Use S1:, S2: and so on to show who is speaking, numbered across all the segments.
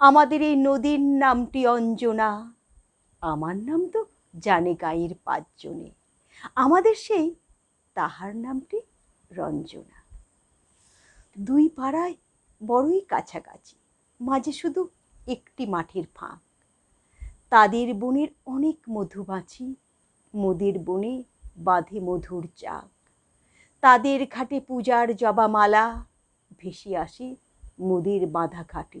S1: আমাদের এই নদীর নামটি অঞ্জনা। আমার নাম তো জানে গায়ের পাঁচজনে। আমাদের সেই তাহার নামটি রঞ্জনা। দুই পাড়ায় বড়ই কাছাকাছি, মাঝে শুধু একটি মাঠের ফাঁক। তাদের বনের অনেক মধুমাছি মোদের বনে বাঁধে মধুর চাক। তাদের ঘাটে পূজার জবামালা, ভেসে আসে মোদের বাঁধা ঘাটে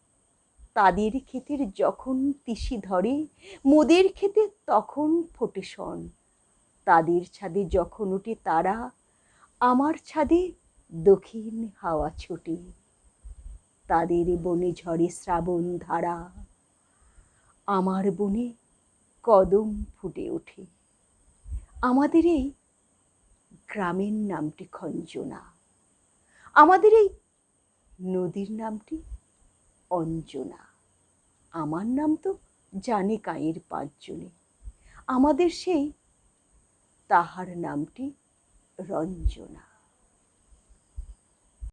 S1: তাদের ক্ষেতের যখন তিসি ধরে, মোদের ক্ষেতে তখন ফোটে শন। তাদের ছাদে যখন ওঠে তারা, আমার ছাদে দক্ষিণ হাওয়া ছোটে। তাদের বনে ঝরে শ্রাবণ ধারা, আমার বনে কদম ফুটে ওঠে। আমাদের এই গ্রামের নামটি খঞ্জনা। আমাদের এই নদীর নামটি অঞ্জনা। আমার নাম তো জানে কাঁয়ের পাঁচজনে। আমাদের সেই তাহার নামটি রঞ্জনা।